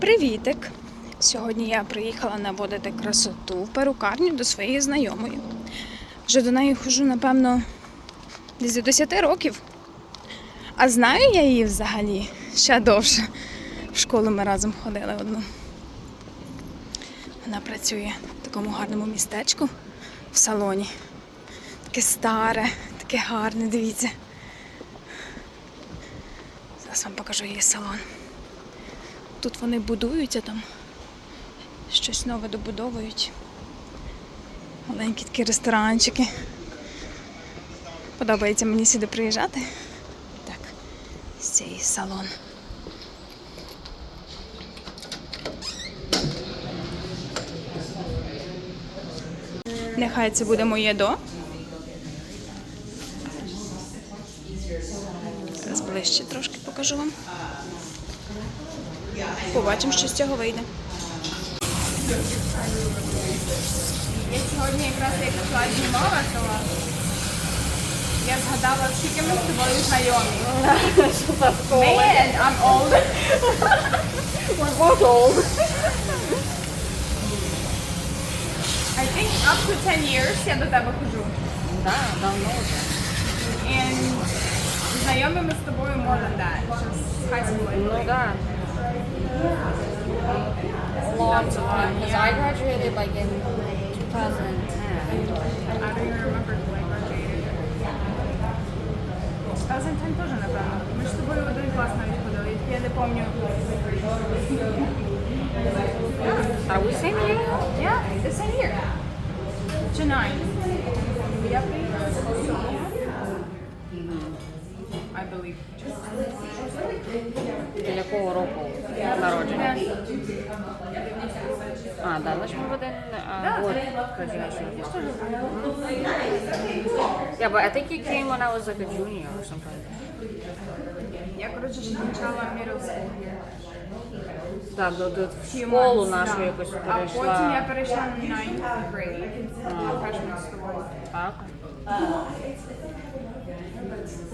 Привітик! Сьогодні я приїхала наводити красоту в перукарню до своєї знайомої. Вже до неї хожу, напевно, десь до 10 років. А знаю я її взагалі ще довше. В школу ми разом ходили одну. Вона працює в такому гарному містечку в салоні. Таке старе, таке гарне, дивіться. Зараз вам покажу її салон. Тут вони будують, а там щось нове добудовують. Маленькі такі ресторанчики. Подобається мені сюди приїжджати. Так, цей салон. Нехай це буде моє до. Зараз ближче трошки покажу вам. Побачимо, що з цього вийде. Я сьогодні якраз як йшла знімала, то я згадала, скільки ми з тобою знайомі. Man, I'm old. We're both old. I think up to 10 years я до тебе хожу. Да, давно вже. And знайомі ми з тобою more than that. Ще з high school. Ну да. Long time. Because I graduated like in 2010. I don't even remember who I graduated. 2010 теж, напевно. Ми ж з тобою в один клас навіть ходили. Я не пам'ятаю. Are we same year? Yeah, the same year. Чи nine? Я приїхала з сьомого. I believe. Ти якого року Народження? А, да, ми в один uh, год graduation. Yeah, but I think you came when I was like a junior or something. Я, коротше, ще почала middle school. Так, до, до в Few школу months, нашу да. якось А потім я перейшла. перейшла на ninth grade. Freshman тобою. Так.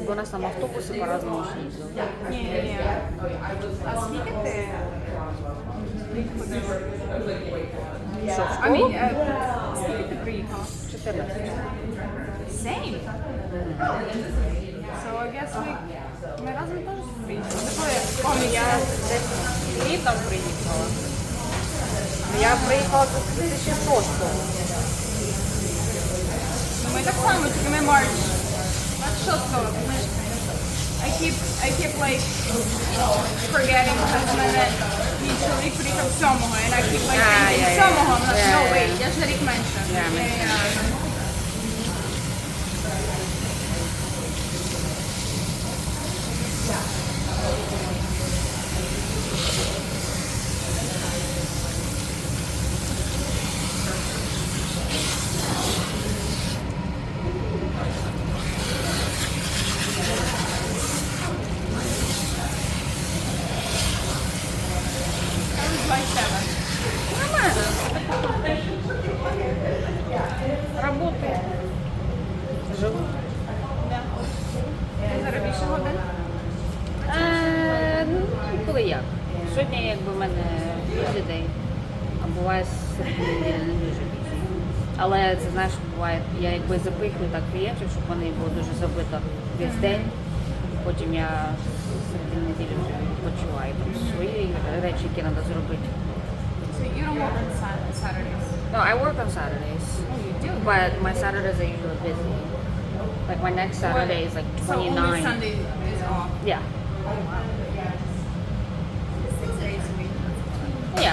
Бо нас там автобуси по-разному. Ні, ні. А скільки ти? Що, в I mean, школу? е, скільки ти приїхала? 14. Same. So I guess we... Ми разом теж приїхали. Такое, пам'ятаю, Я десь літом приїхала. Я приїхала з 2006-го. Ну, ми так само, тільки ми Марч. 26-го. Ми ж- I keep, I keep like forgetting, because в мене мій чоловік приїхав 7-го, and I keep like А, thinking я- я- 7-го, I'm like, я- no я- wait, я ж на рік менше. Я менше. Я- I was like seven. Работаю. Живу. Ти зараз більше годин? Е, ну, коли як. Сьогодні якби в мене більший день, а буває не дуже. Але це знаєш, буває, я якби запихую так клієнтів, щоб вони було дуже забито весь день. Потім я середини неділі вже відпочиваю там свої речі, які треба зробити. So you don't work on Sat- Saturdays? No, I work on Saturdays. Oh, you do? But my Saturdays are usually busy. Like my next Saturday is like So 29. only Sunday is off? Yeah. Six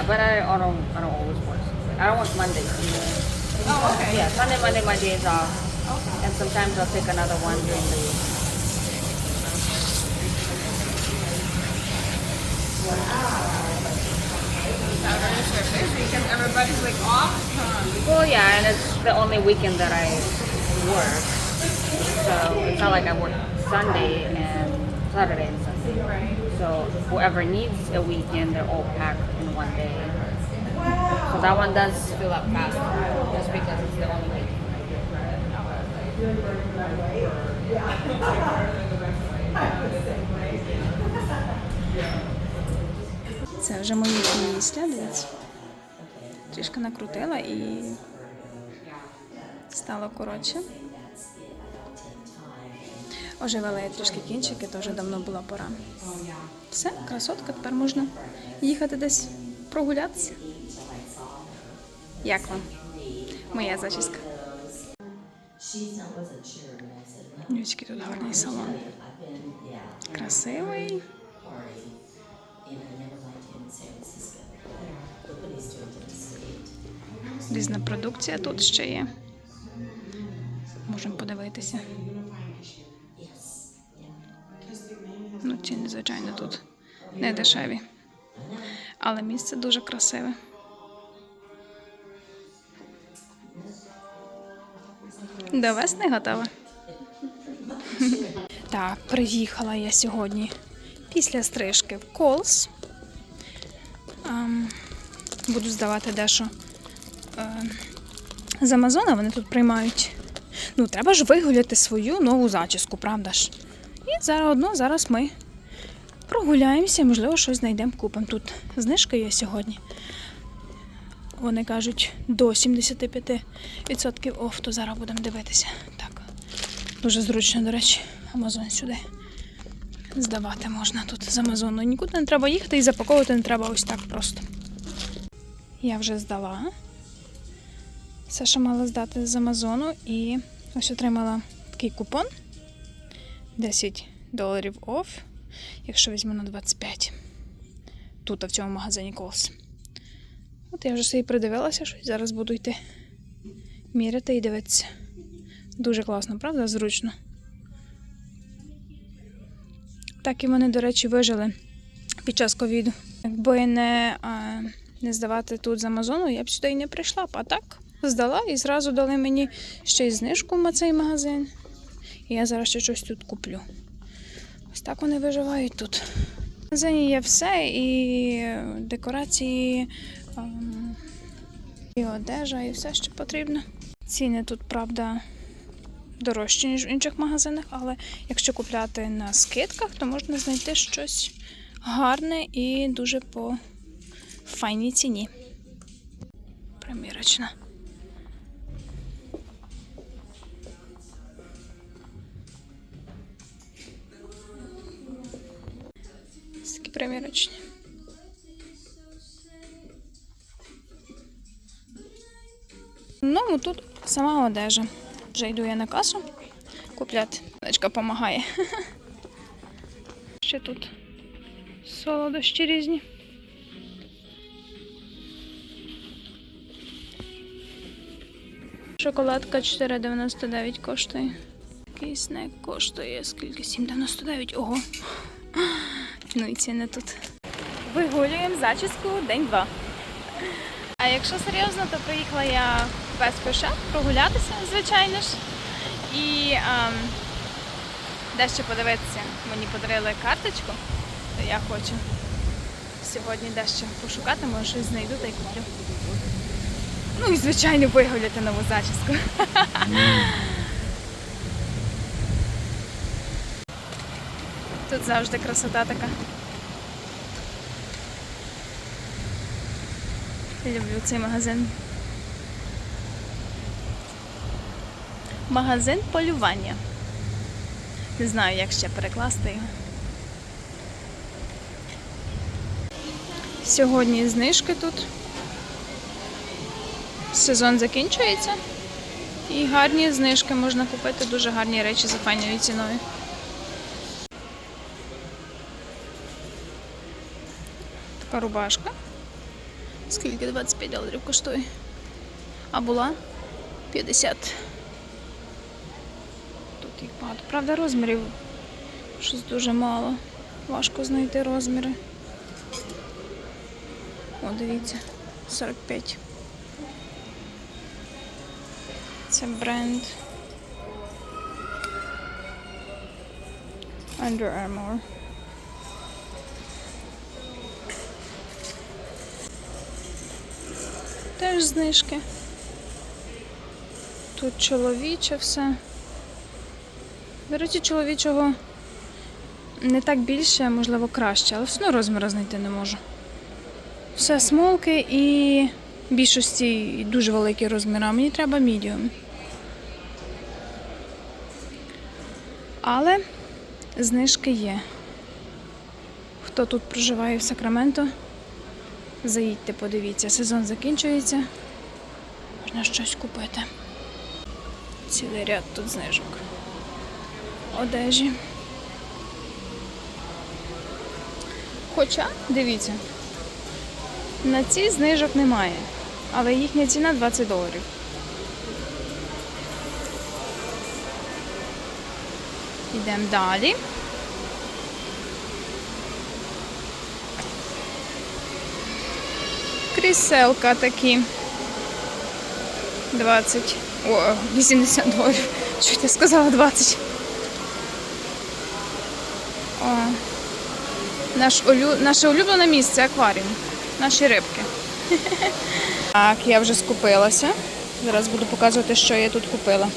Yeah, but I, I don't I don't always work. I don't work Mondays either. Oh, okay. Yeah, Sunday, Monday, my days off. Okay. And sometimes I'll take another one during the week. Saturdays are busy because everybody's like off. Huh? Well, yeah, and it's the only weekend that I work. So it's not like I work Sunday and Saturday and Sunday. Right. So whoever needs a weekend, they're all packed in one day. So that one does fill up faster, just because it's the only weekend. Це вже мої дивіться. Трішки накрутила і стало коротше. Оживила я трішки кінчики, то вже давно була пора. Все, красотка, тепер можна їхати десь прогулятися. Як вам? Моя зачіска. Дівчатки, тут гарний салон. Красивий. Різна продукція тут ще є. Можемо подивитися. Ну, ціни, звичайно, тут не дешеві. Але місце дуже красиве. До весни готова. Так, приїхала я сьогодні після стрижки в Колс. Ем, буду здавати дещо е, з Амазона. Вони тут приймають. Ну, треба ж вигуляти свою нову зачіску, правда ж? І зараз одно, зараз ми прогуляємося, можливо, щось знайдемо купимо. Тут знижка є сьогодні. Вони кажуть до 75% оф, то зараз будемо дивитися. Так. Дуже зручно, до речі, Амазон сюди. Здавати можна тут з Амазону. Нікуди не треба їхати і запаковувати не треба ось так просто. Я вже здала. Що мала здати з Амазону, і ось отримала такий купон. 10 доларів оф, якщо візьму на 25. Тут, а в цьому магазині Колс. От я вже собі придивилася, що зараз буду йти міряти і дивитися. Дуже класно, правда? Зручно. Так і вони, до речі, вижили під час ковіду. Якби не, а, не здавати тут з Амазону, я б сюди і не прийшла. А так здала і зразу дали мені ще й знижку на цей магазин. Я зараз ще щось тут куплю. Ось так вони виживають тут. В магазині є все, і декорації, ем, і одежа, і все, що потрібно. Ціни тут, правда, дорожчі, ніж в інших магазинах, але якщо купляти на скидках, то можна знайти щось гарне і дуже по файній ціні. Примірочна. Такі. Ну, тут сама одежа. Вже йду я на касу купляти. Дочка допомагає. Ще тут солодощі різні. Шоколадка 4,99 коштує. Такий снек коштує скільки? 7,99. Ого. Ну і ціни тут. Вигулюємо зачіску день-два. А якщо серйозно, то приїхала я без коша прогулятися, звичайно ж. І ем, дещо подивитися. Мені подарили карточку, то я хочу сьогодні дещо пошукати, може щось знайду та й куплю. Ну і звичайно вигуляти нову зачіску. Тут завжди красота така. Люблю цей магазин. Магазин полювання. Не знаю, як ще перекласти його. Сьогодні знижки тут. Сезон закінчується. І гарні знижки можна купити дуже гарні речі за файною ціною. Така рубашка. Скільки 25 доларів коштує? А була 50. Тут їх багато. Правда, розмірів щось дуже мало. Важко знайти розміри. О, дивіться, 45. Це бренд Under Armour. Теж знижки. Тут чоловіче все. До речі, чоловічого не так більше, можливо, краще, але все одно розміру знайти не можу. Все смолки і більшості дуже великі розміри. Мені треба мідіум. Але знижки є. Хто тут проживає в Сакраменто, заїдьте, подивіться, сезон закінчується. Можна щось купити. Цілий ряд тут знижок. Одежі. Хоча, дивіться, на ці знижок немає, але їхня ціна 20 доларів. Йдемо далі. Кріселка такі. 20. О, 80 доларів. Що я сказала 20? О. Наш улю... Наше улюблене місце акваріум. Наші рибки. Так, я вже скупилася. Зараз буду показувати, що я тут купила.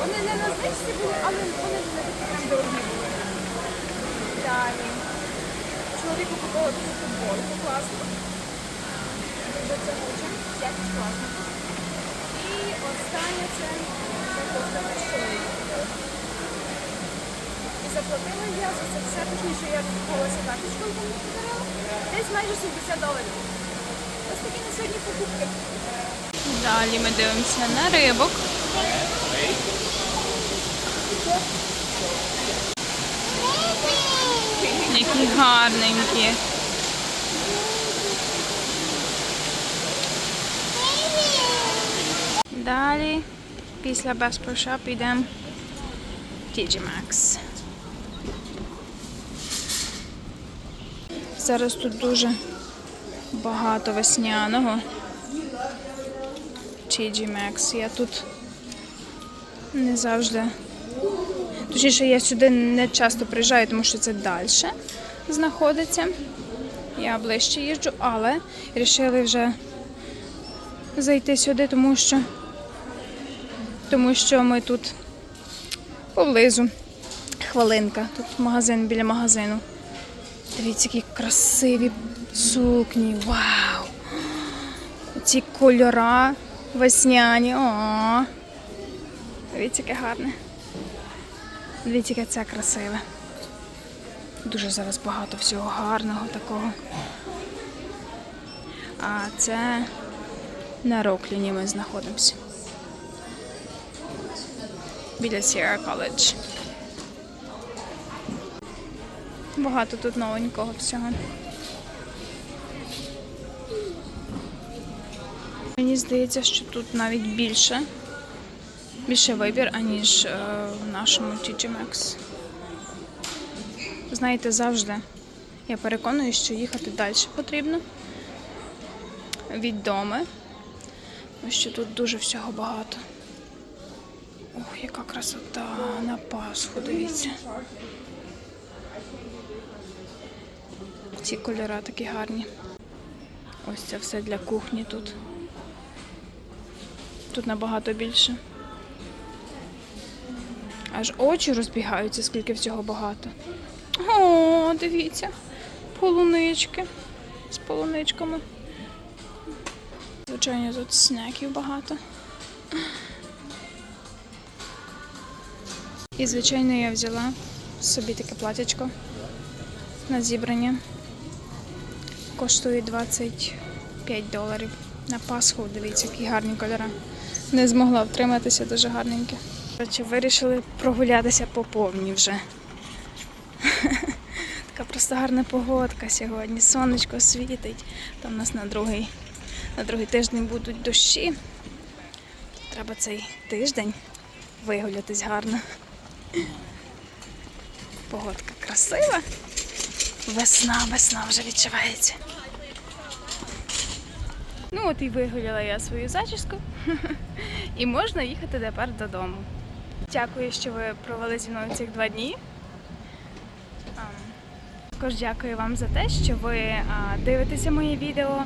Вони не на знижці були, але вони не такі прям дорогі були. Далі. Чоловіку купила таку футболку класну. Дуже це хоче. Якість класна. І останнє це кофта на. І заплатила я за це все, точніше я купилася карточкою, тому подарила. Десь майже 70 доларів. Ось такі на сьогодні покупки. Далі ми дивимося на рибок. Які гарненькі. Далі, після Best Pro Shop йдемо в TG Maxx. Зараз тут дуже багато весняного. TG Maxx. Я тут не завжди. Точніше, я сюди не часто приїжджаю, тому що це далі знаходиться. Я ближче їжджу, але вирішили вже зайти сюди, тому що, тому що ми тут поблизу. Хвилинка. Тут магазин біля магазину. Дивіться, які красиві сукні. Вау! Ці кольора весняні. О! Дивіться, яке гарне. Дивіться, яке це красиве. Дуже зараз багато всього гарного такого. А це на Рокліні ми знаходимося. Біля Sierra College. Багато тут новенького всього. Мені здається, що тут навіть більше, більше вибір, аніж е, в нашому TG Maxx. Знаєте, завжди я переконую, що їхати далі потрібно від дому, тому що тут дуже всього багато. Ох, яка красота на Пасху, дивіться. Ці кольори такі гарні. Ось це все для кухні тут. Тут набагато більше. Аж очі розбігаються, скільки всього багато. О, дивіться, полунички з полуничками. Звичайно, тут снеків багато. І, звичайно, я взяла собі таке платячко на зібрання. Коштує 25 доларів. На Пасху, дивіться, які гарні кольори. Не змогла втриматися, дуже гарненькі. Коротше, вирішили прогулятися по повній вже. Така просто гарна погодка сьогодні. Сонечко світить. Там у нас на другий, на другий тиждень будуть дощі. Треба цей тиждень вигулятись гарно. Погодка красива. Весна, весна вже відчувається. Ну от і вигуляла я свою зачіску. І можна їхати тепер додому. Дякую, що ви провели зі мною цих два дні. Також дякую вам за те, що ви дивитеся моє відео,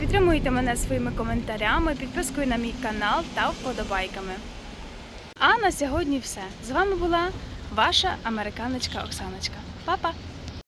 підтримуєте мене своїми коментарями, підпискою на мій канал та вподобайками. А на сьогодні все. З вами була ваша американочка Оксаночка. Па-па!